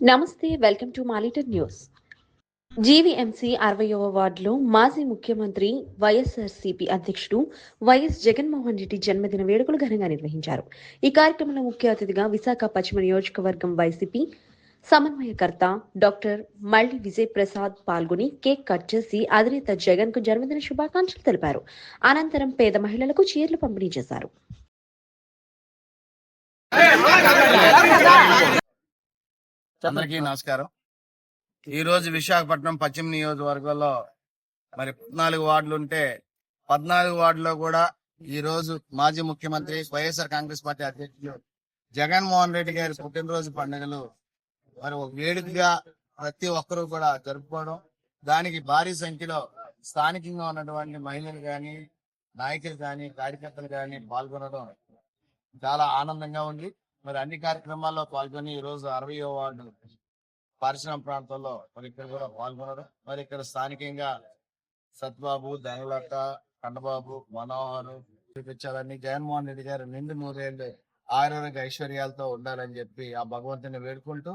నమస్తే welcome to Maliter news GVMC అరవయవ వార్డులో మాజీ ముఖ్యమంత్రి వైఎస్ఆర్సీపీ అధ్యక్షుడు వైఎస్ జగన్మోహన్ రెడ్డి జన్మదిన వేడుకలు ఘనంగా నిర్వహించారు ఈ కార్యక్రమంలో ముఖ్య అతిథిగా విశాఖ పశ్చిమ నియోజకవర్గం వైసీపీ సమన్వయకర్త డాక్టర్ మల్లి విజయ్ ప్రసాద్ పాల్గొని కేక్ కట్ చేసి అధినేత జగన్కు జన్మదిన శుభాకాంక్షలు తెలిపారు అనంతరం పేద మహిళలకు చీరలు పంపిణీ చేశారు అందరికీ నమస్కారం. ఈ రోజు విశాఖపట్నం పశ్చిమ నియోజకవర్గంలో మరి పద్నాలుగు వార్డులు ఉంటే పద్నాలుగు వార్డులో కూడా ఈ రోజు మాజీ ముఖ్యమంత్రి వైఎస్ఆర్ కాంగ్రెస్ పార్టీ అధ్యక్షులు జగన్మోహన్ రెడ్డి గారి పుట్టినరోజు పండుగలు మరి ఒక వేడుకగా ప్రతి ఒక్కరూ కూడా జరుపుకోవడం దానికి భారీ సంఖ్యలో స్థానికంగా ఉన్నటువంటి మహిళలు గాని నాయకులు గాని కార్యకర్తలు గాని పాల్గొనడం చాలా ఆనందంగా ఉంది. మరి అన్ని కార్యక్రమాల్లో పాల్గొని ఈ రోజు అరవై వార్డు పారిశ్రామిక ప్రాంతంలో మరి ఇక్కడ కూడా పాల్గొన్నారు. మరి ఇక్కడ స్థానికంగా సత్బాబు ధనలత కండబాబు మనోహర్ చూపించాలని జగన్మోహన్ రెడ్డి గారు నిండు నూరేళ్ళు ఆరోగ్య ఐశ్వర్యాలతో ఉండాలని చెప్పి ఆ భగవంతుని వేడుకుంటూ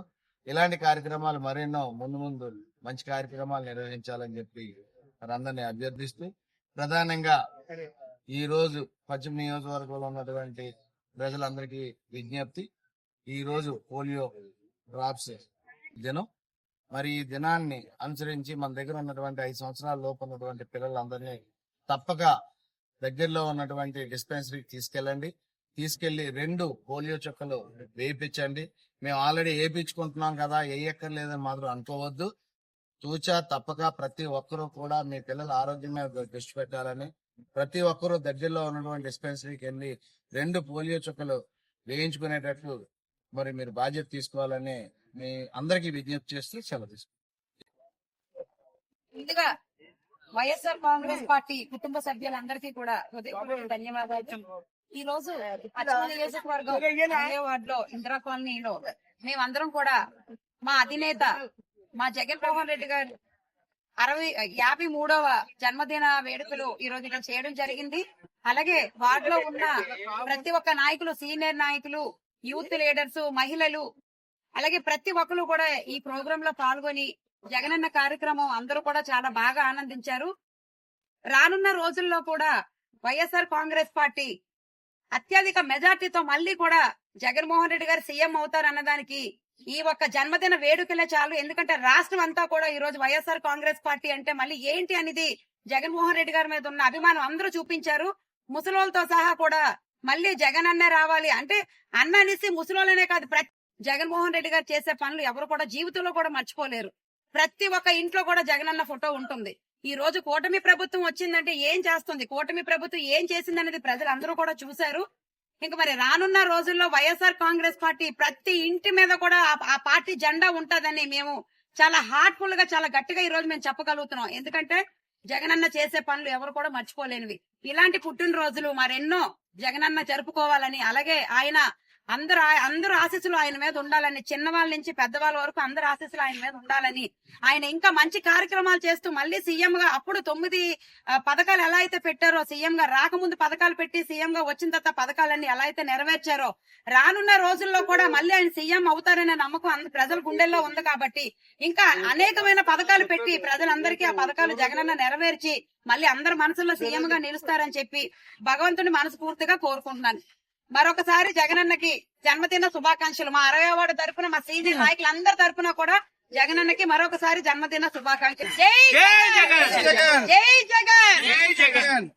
ఇలాంటి కార్యక్రమాలు మరెన్నో ముందు ముందు మంచి కార్యక్రమాలు నిర్వహించాలని చెప్పి మరి అందరినీ అభ్యర్థిస్తూ ప్రధానంగా ఈ రోజు పశ్చిమ నియోజకవర్గంలో ఉన్నటువంటి ప్రజలందరికీ విజ్ఞప్తి. ఈ రోజు పోలియో డ్రాప్స్ దినం. మరి ఈ దినాన్ని అనుసరించి మన దగ్గర ఉన్నటువంటి ఐదు సంవత్సరాల లోపు ఉన్నటువంటి పిల్లలందరినీ తప్పక దగ్గరలో ఉన్నటువంటి డిస్పెన్సరీకి తీసుకెళ్ళండి. తీసుకెళ్ళి రెండు పోలియో చుక్కలు వేయించండి. మేము ఆల్రెడీ వేయించుకుంటున్నాం కదా వేయక్కర్లేదని మాత్రం అనుకోవద్దు. తూచా తప్పక ప్రతి ఒక్కరూ కూడా మీ పిల్లల ఆరోగ్యం మీద దృష్టి పెట్టాలని ప్రతి ఒక్కరూ దగ్గరలో ఉన్నటువంటి డిస్పెన్సరీకి వెళ్ళి రెండు పోలియో చుక్కలు వేయించుకునేటట్లు మరి మీరు బాధ్యత తీసుకోవాలని మీ అందరికీ విజ్ఞప్తి చేస్తూ సెలవు తీసుకుంటాం వైఎస్ఆర్ కాంగ్రెస్ పార్టీ కుటుంబ సభ్యులందరికీ కూడా హృదయపూర్వక ధన్యవాదాలు. ఈ రోజు నియోజకవర్గం వార్డులో ఇందిరా కాలనీలో మేమందరం కూడా మా అధినేత మా జగన్మోహన్ రెడ్డి గారు అరవై యాభై మూడవ జన్మదిన వేడుకలు ఈ రోజు ఇక్కడ చేయడం జరిగింది. అలాగే వార్డులో ఉన్న ప్రతి ఒక్క నాయకులు సీనియర్ నాయకులు యూత్ లీడర్స్ మహిళలు అలాగే ప్రతి ఒక్కరు కూడా ఈ ప్రోగ్రామ్లో పాల్గొని జగనన్న కార్యక్రమం అందరూ కూడా చాలా బాగా ఆనందించారు. రానున్న రోజుల్లో కూడా వైఎస్ఆర్ కాంగ్రెస్ పార్టీ అత్యధిక మెజార్టీతో మళ్ళీ కూడా జగన్మోహన్ రెడ్డి గారు సీఎం అవుతారు అన్నదానికి ఈ ఒక్క జన్మదిన వేడుకలే చాలు. ఎందుకంటే రాష్ట్రం అంతా కూడా ఈ రోజు వైఎస్ఆర్ కాంగ్రెస్ పార్టీ అంటే మళ్ళీ ఏంటి అనేది జగన్మోహన్ రెడ్డి గారి మీద ఉన్న అభిమానం అందరూ చూపించారు. ముసలోళ్ళతో సహా కూడా మళ్ళీ జగన్ అన్నే రావాలి. అంటే అన్న అనేసి ముసలోళ్ళనే కాదు ప్రతి జగన్మోహన్ రెడ్డి గారు చేసే పనులు ఎవరు కూడా జీవితంలో కూడా మర్చిపోలేరు. ప్రతి ఒక్క ఇంట్లో కూడా జగనన్న ఫోటో ఉంటుంది. ఈ రోజు కూటమి ప్రభుత్వం వచ్చిందంటే ఏం చేస్తుంది? కూటమి ప్రభుత్వం ఏం చేసిందనేది ప్రజలు అందరూ కూడా చూశారు. ఇంకా మరి రానున్న రోజుల్లో వైఎస్ఆర్ కాంగ్రెస్ పార్టీ ప్రతి ఇంటి మీద కూడా ఆ- ఆ పార్టీ జెండా ఉంటదని మేము చాలా హార్ట్ఫుల్గా చాలా గట్టిగా ఈ రోజు మేము చెప్పగలుగుతున్నాం. ఎందుకంటే జగనన్న చేసే పనులు ఎవరు కూడా మర్చిపోలేనివి. ఇలాంటి పుట్టినరోజులు మరెన్నో జగనన్న జరుపుకోవాలని అలాగే ఆయన అందరు అందరు ఆశీస్సులు ఆయన మీద ఉండాలని చిన్నవాళ్ళ నుంచి పెద్దవాళ్ళ వరకు అందరు ఆశీస్సులు ఆయన మీద ఉండాలని. ఆయన ఇంకా మంచి కార్యక్రమాలు చేస్తూ మళ్ళీ సీఎం గా అప్పుడు తొమ్మిది పథకాలు ఎలా అయితే పెట్టారో సీఎం గా రాకముందు పథకాలు పెట్టి సీఎం గా వచ్చిన తర్వాత పథకాలన్నీ ఎలా అయితే నెరవేర్చారో రానున్న రోజుల్లో కూడా మళ్ళీ ఆయన సీఎం అవుతారనే నమ్మకం అందరు ప్రజల గుండెల్లో ఉంది కాబట్టి ఇంకా అనేకమైన పథకాలు పెట్టి ప్రజలందరికీ ఆ పథకాలు జగనన్న నెరవేర్చి మళ్ళీ అందరి మనసులో సీఎం గా నిలుస్తారని చెప్పి భగవంతుని మనస్ఫూర్తిగా కోరుకుంటున్నాను. మరొకసారి జగనన్నకి జన్మదిన శుభాకాంక్షలు. మా అరవై వార్డు తరపున మా సీనియర్ నాయకులందరి తరపున కూడా జగనన్నకి మరొకసారి జన్మదిన శుభాకాంక్షలు. జై జై జగన్! జై జగన్! జై జగన్!